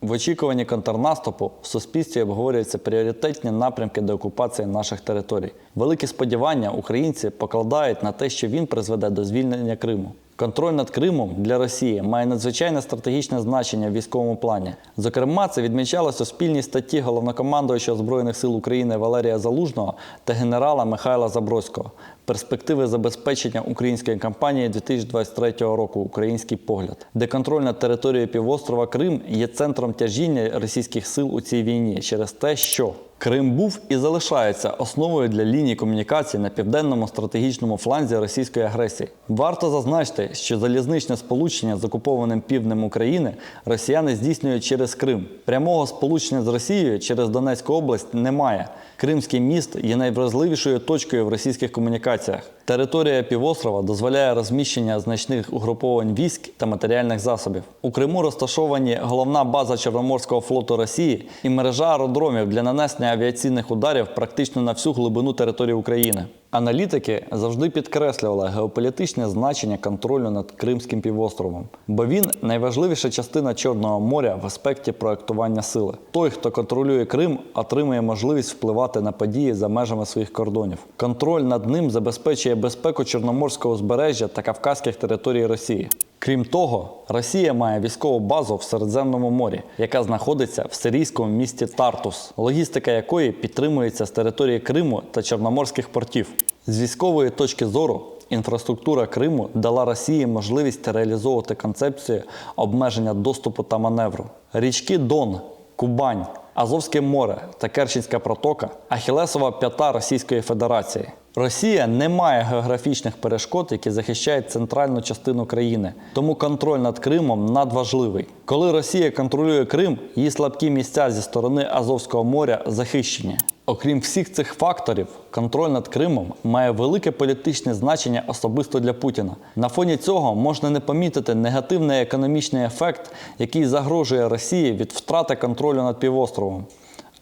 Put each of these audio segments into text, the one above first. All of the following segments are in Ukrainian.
В очікуванні контрнаступу в суспільстві обговорюються пріоритетні напрямки деокупації наших територій. Великі сподівання українці покладають на те, що він призведе до звільнення Криму. Контроль над Кримом для Росії має надзвичайне стратегічне значення в військовому плані. Зокрема, це відмічалось у спільній статті головнокомандуючого Збройних сил України Валерія Залужного та генерала Михайла Забродського. Перспективи забезпечення української кампанії 2023 року Український погляд, де контроль над територією півострова Крим є центром тяжіння російських сил у цій війні через те, що Крим був і залишається основою для лінії комунікації на південному стратегічному фланзі російської агресії. Варто зазначити, що залізничне сполучення з окупованим півднем України росіяни здійснюють через Крим. Прямого сполучення з Росією через Донецьку область немає. Кримський міст є найвразливішою точкою в російських комунікаціях. Територія півострова дозволяє розміщення значних угруповань військ та матеріальних засобів. У Криму розташовані головна база Чорноморського флоту Росії і мережа аеродромів для нанесення авіаційних ударів практично на всю глибину території України. Аналітики завжди підкреслювали геополітичне значення контролю над Кримським півостровом, бо він найважливіша частина Чорного моря в аспекті проектування сили. Той, хто контролює Крим, отримує можливість впливати на події за межами своїх кордонів. Контроль над ним забезпечує безпеку Чорноморського узбережжя та Кавказьких територій Росії. Крім того, Росія має військову базу в Середземному морі, яка знаходиться в сирійському місті Тартус, логістика якої підтримується з території Криму та Чорноморських портів. З військової точки зору інфраструктура Криму дала Росії можливість реалізовувати концепцію обмеження доступу та маневру. Річки Дон, Кубань, Азовське море та Керченська протока Ахілесова п'ята Російської Федерації. Росія не має географічних перешкод, які захищають центральну частину країни, тому контроль над Кримом надважливий. Коли Росія контролює Крим, її слабкі місця зі сторони Азовського моря захищені. Окрім всіх цих факторів, контроль над Кримом має велике політичне значення особисто для Путіна. На фоні цього можна не помітити негативний економічний ефект, який загрожує Росії від втрати контролю над півостровом.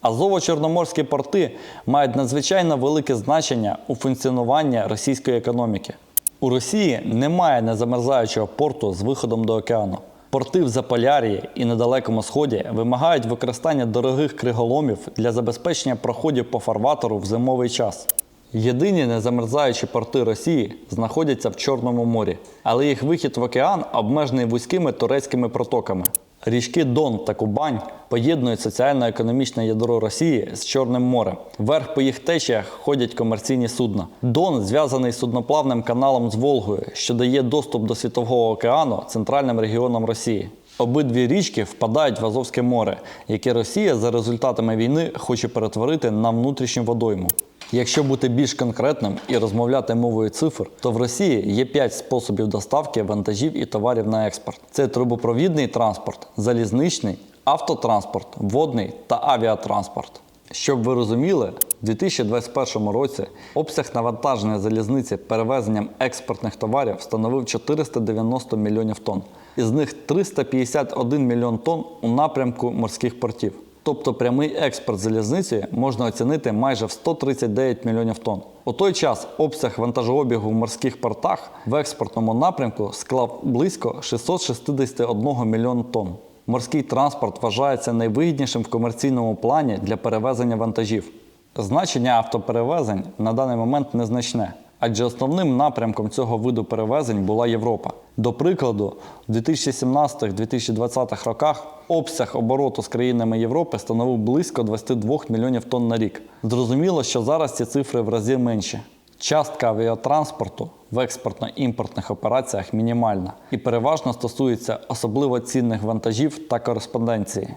Азово-чорноморські порти мають надзвичайно велике значення у функціонуванні російської економіки. У Росії немає незамерзаючого порту з виходом до океану. Порти в Заполяр'ї і на Далекому Сході вимагають використання дорогих криголомів для забезпечення проходів по фарватеру в зимовий час. Єдині незамерзаючі порти Росії знаходяться в Чорному морі, але їх вихід в океан обмежений вузькими турецькими протоками. Річки Дон та Кубань поєднують соціально-економічне ядро Росії з Чорним морем. Вверх по їх течіях ходять комерційні судна. Дон зв'язаний з судноплавним каналом з Волгою, що дає доступ до Світового океану центральним регіонам Росії. Обидві річки впадають в Азовське море, яке Росія за результатами війни хоче перетворити на внутрішню водойму. Якщо бути більш конкретним і розмовляти мовою цифр, то в Росії є 5 способів доставки вантажів і товарів на експорт: це трубопровідний транспорт, залізничний, автотранспорт, водний та авіатранспорт. Щоб ви розуміли, в 2021 році обсяг навантаження залізниці перевезенням експортних товарів становив 490 мільйонів тонн. Із них 351 мільйон тонн у напрямку морських портів. Тобто прямий експорт залізниці можна оцінити майже в 139 мільйонів тонн. У той час обсяг вантажообігу в морських портах в експортному напрямку склав близько 661 мільйон тонн. Морський транспорт вважається найвигіднішим в комерційному плані для перевезення вантажів. Значення автоперевезень на даний момент незначне, адже основним напрямком цього виду перевезень була Європа. До прикладу, в 2017-2020 роках обсяг обороту з країнами Європи становив близько 22 мільйонів тонн на рік. Зрозуміло, що зараз ці цифри в рази менші. Частка авіатранспорту в експортно-імпортних операціях мінімальна і переважно стосується особливо цінних вантажів та кореспонденції.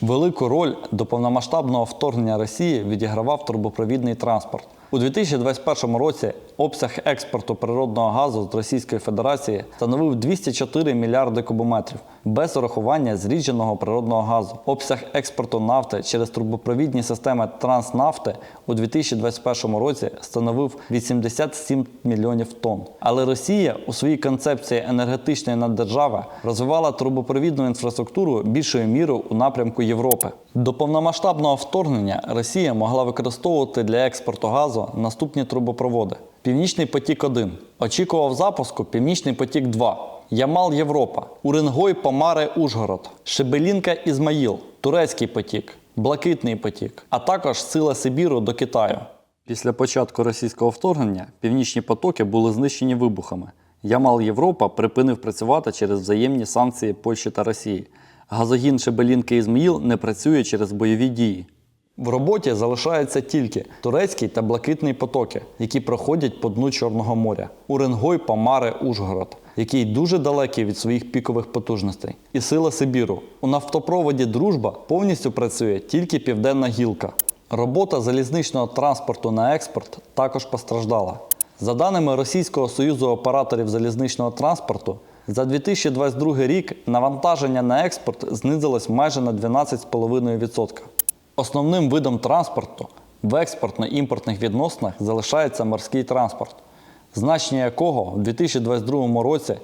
Велику роль до повномасштабного вторгнення Росії відігравав трубопровідний транспорт. У 2021 році обсяг експорту природного газу з Російської Федерації становив 204 мільярди кубометрів без урахування зрідженого природного газу. Обсяг експорту нафти через трубопровідні системи Транснафти у 2021 році становив 87 мільйонів тонн. Але Росія у своїй концепції енергетичної наддержави розвивала трубопровідну інфраструктуру більшою мірою у напрямку Європи. До повномасштабного вторгнення Росія могла використовувати для експорту газу наступні трубопроводи. Північний потік 1 очікував запуску Північний потік 2 Ямал Європа, Уренгой Помаре Ужгород, Шебелінка Ізмаїл, Турецький потік, Блакитний потік, а також Сила Сибіру до Китаю. Після початку російського вторгнення північні потоки були знищені вибухами. Ямал Європа припинив працювати через взаємні санкції Польщі та Росії. Газогін Шебелінки Ізмаїл не працює через бойові дії. В роботі залишаються тільки турецький та блакитний потоки, які проходять по дну Чорного моря, Уренгой, Помаре, Ужгород, який дуже далекий від своїх пікових потужностей, і сила Сибіру. У нафтопроводі Дружба повністю працює тільки південна гілка. Робота залізничного транспорту на експорт також постраждала. За даними Російського союзу операторів залізничного транспорту, за 2022 рік навантаження на експорт знизилось майже на 12,5%. Основним видом транспорту в експортно-імпортних відносинах залишається морський транспорт, значення якого в 2022 році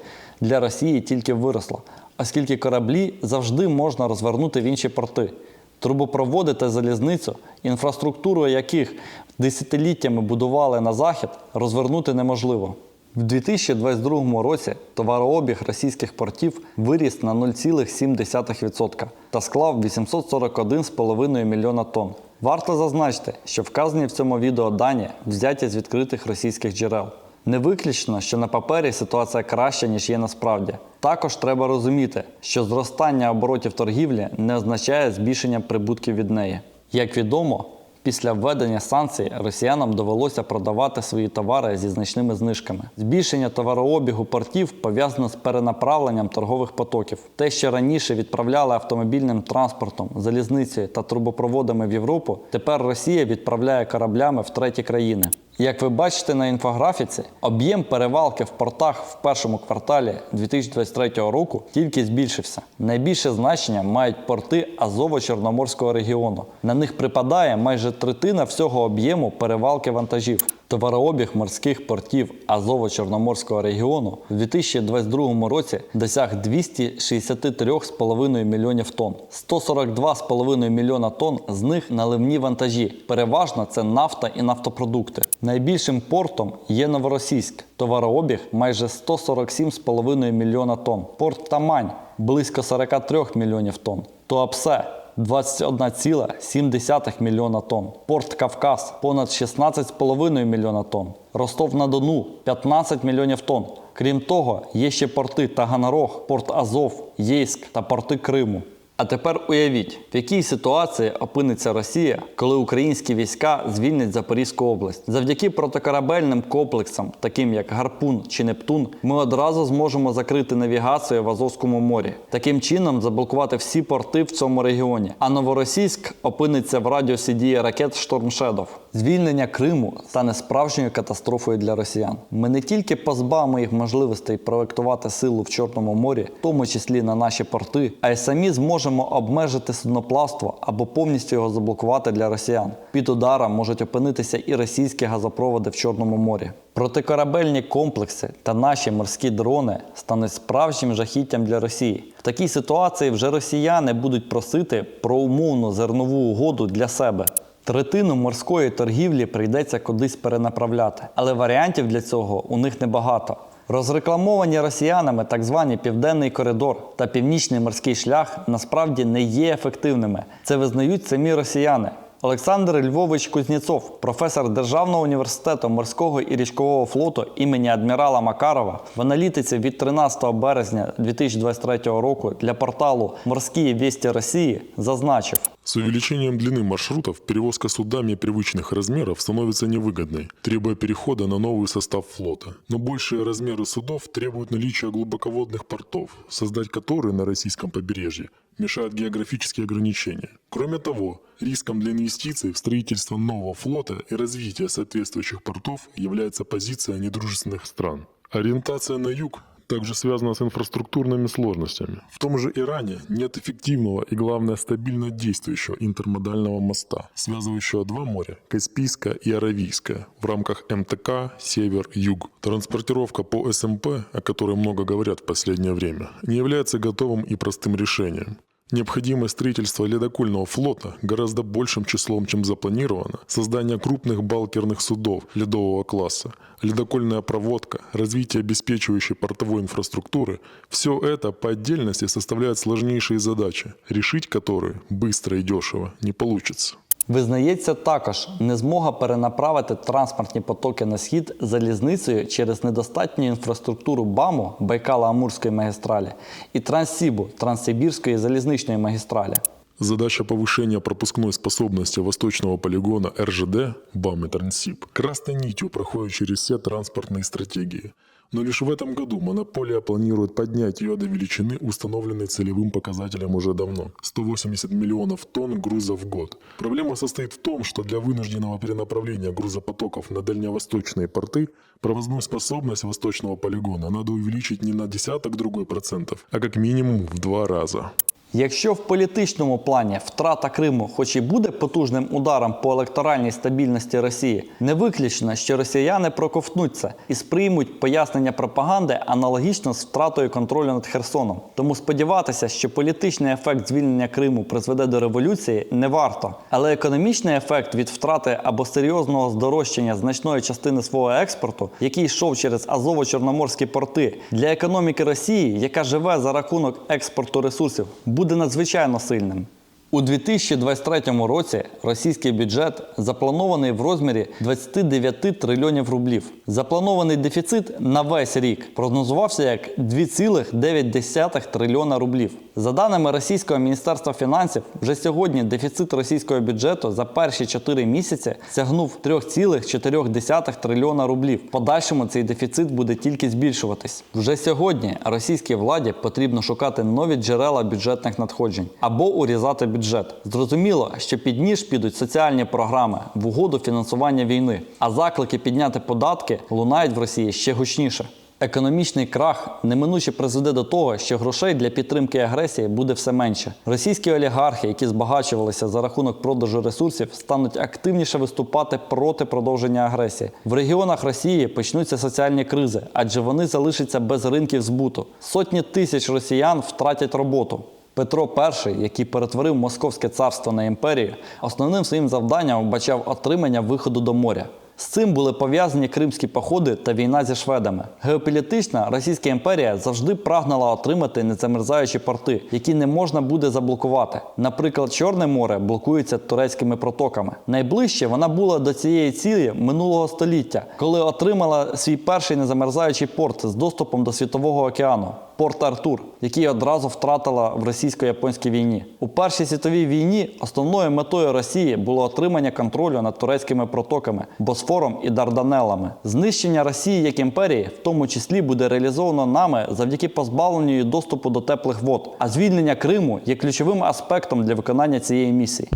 для Росії тільки виросло, оскільки кораблі завжди можна розвернути в інші порти. Трубопроводи та залізницю, інфраструктуру яких десятиліттями будували на захід, розвернути неможливо. В 2022 році товарообіг російських портів виріс на 0,7% та склав 841,5 мільйона тонн. Варто зазначити, що вказані в цьому відео дані взяті з відкритих російських джерел. Не виключно, що на папері ситуація краща, ніж є насправді. Також треба розуміти, що зростання оборотів торгівлі не означає збільшення прибутків від неї. Як відомо, Після введення санкцій росіянам довелося продавати свої товари зі значними знижками. Збільшення товарообігу портів пов'язано з перенаправленням торгових потоків. Те, що раніше відправляли автомобільним транспортом, залізницею та трубопроводами в Європу, тепер Росія відправляє кораблями в треті країни. Як ви бачите на інфографіці, об'єм перевалки в портах в першому кварталі 2023 року тільки збільшився. Найбільше значення мають порти Азово-Чорноморського регіону. На них припадає майже третина всього об'єму перевалки вантажів. Товарообіг морських портів Азово-Чорноморського регіону в 2022 році досяг 263,5 мільйонів тонн. 142,5 мільйона тонн з них наливні вантажі. Переважно це нафта і нафтопродукти. Найбільшим портом є Новоросійськ. Товарообіг майже 147,5 мільйона тонн. Порт Тамань близько 43 мільйонів тонн. Туапсе 21,7 мільйона тонн. Порт Кавказ понад 16,5 мільйона тонн. Ростов-на-Дону 15 мільйонів тонн. Крім того, є ще порти Таганрог, порт Азов, Єйськ та порти Криму. А тепер уявіть, в якій ситуації опиниться Росія, коли українські війська звільнять Запорізьку область. Завдяки протикорабельним комплексам, таким як Гарпун чи Нептун, ми одразу зможемо закрити навігацію в Азовському морі. Таким чином заблокувати всі порти в цьому регіоні. А Новоросійськ опиниться в радіусі дії ракет Штормшедов. Звільнення Криму стане справжньою катастрофою для росіян. Ми не тільки позбавимо їх можливостей проектувати силу в Чорному морі, в тому числі на наші порти, а й самі зможемо обмежити судноплавство або повністю його заблокувати для росіян. Під ударом можуть опинитися і російські газопроводи в Чорному морі. Протикорабельні комплекси та наші морські дрони стануть справжнім жахіттям для Росії. В такій ситуації вже росіяни будуть просити про умовну зернову угоду для себе. Третину морської торгівлі прийдеться кудись перенаправляти, але варіантів для цього у них небагато. Розрекламовані росіянами так звані Південний коридор та Північний морський шлях насправді не є ефективними. Це визнають самі росіяни. Олександр Львович Кузнєцов, професор Державного університету морського і річкового флоту імені адмірала Макарова, в аналітиці від 13 березня 2023 року для порталу Морські вісті Росії зазначив. С увеличением длины маршрутов перевозка судами привычных размеров становится невыгодной, требуя перехода на новый состав флота. Но большие размеры судов требуют наличия глубоководных портов, создать которые на российском побережье мешают географические ограничения. Кроме того, риском для инвестиций в строительство нового флота и развитие соответствующих портов является позиция недружественных стран. Ориентация на юг также связана с инфраструктурными сложностями. В том же Иране нет эффективного и, главное, стабильно действующего интермодального моста, связывающего два моря – Каспийское и Аравийское, в рамках МТК «Север-Юг». Транспортировка по СМП, о которой много говорят в последнее время, не является готовым и простым решением. Необходимое строительство ледокольного флота гораздо большим числом, чем запланировано, создание крупных балкерных судов ледового класса, ледокольная проводка, развитие обеспечивающей портовой инфраструктуры – все это по отдельности составляет сложнейшие задачи, решить которые быстро и дешево не получится. Визнається також незмога перенаправити транспортні потоки на схід залізницею через недостатню інфраструктуру БАМу Байкало-Амурської магістралі і Транссібу Транссибірської залізничної магістралі. Задача повышения пропускной способности восточного полигона РЖД БАМ и Транссиб красной нитью проходит через все транспортные стратегии. Но лишь в этом году монополия планирует поднять ее до величины, установленной целевым показателем уже давно – 180 миллионов тонн груза в год. Проблема состоит в том, что для вынужденного перенаправления грузопотоков на дальневосточные порты провозную способность восточного полигона надо увеличить не на десяток другой процентов, а как минимум в два раза. Якщо в політичному плані втрата Криму, хоч і буде потужним ударом по електоральній стабільності Росії, не виключено, що росіяни проковтнуться і сприймуть пояснення пропаганди аналогічно з втратою контролю над Херсоном. Тому сподіватися, що політичний ефект звільнення Криму призведе до революції, не варто. Але економічний ефект від втрати або серйозного здорожчання значної частини свого експорту, який йшов через Азово-Чорноморські порти для економіки Росії, яка живе за рахунок експорту ресурсів, буде надзвичайно сильним. У 2023 році російський бюджет запланований в розмірі 29 трильйонів рублів. Запланований дефіцит на весь рік прогнозувався як 2,9 трильйона рублів. За даними Російського міністерства фінансів, вже сьогодні дефіцит російського бюджету за перші 4 місяці сягнув 3,4 трильйона рублів. В подальшому цей дефіцит буде тільки збільшуватись. Вже сьогодні російській владі потрібно шукати нові джерела бюджетних надходжень або урізати бюджет. Зрозуміло, що під ніж підуть соціальні програми в угоду фінансування війни, а заклики підняти податки лунають в Росії ще гучніше. Економічний крах неминуче призведе до того, що грошей для підтримки агресії буде все менше. Російські олігархи, які збагачувалися за рахунок продажу ресурсів, стануть активніше виступати проти продовження агресії. В регіонах Росії почнуться соціальні кризи, адже вони залишаться без ринків збуту. Сотні тисяч росіян втратять роботу. Петро І, який перетворив Московське царство на імперію, основним своїм завданням вбачав отримання виходу до моря. З цим були пов'язані кримські походи та війна зі шведами. Геополітична Російська імперія завжди прагнула отримати незамерзаючі порти, які не можна буде заблокувати. Наприклад, Чорне море блокується турецькими протоками. Найближче вона була до цієї цілі минулого століття, коли отримала свій перший незамерзаючий порт з доступом до світового океану. Порт Артур, який одразу втратила в російсько-японській війні. У Першій світовій війні основною метою Росії було отримання контролю над турецькими протоками, Босфором і Дарданеллами. Знищення Росії як імперії, в тому числі, буде реалізовано нами завдяки позбавленню доступу до теплих вод. А звільнення Криму є ключовим аспектом для виконання цієї місії.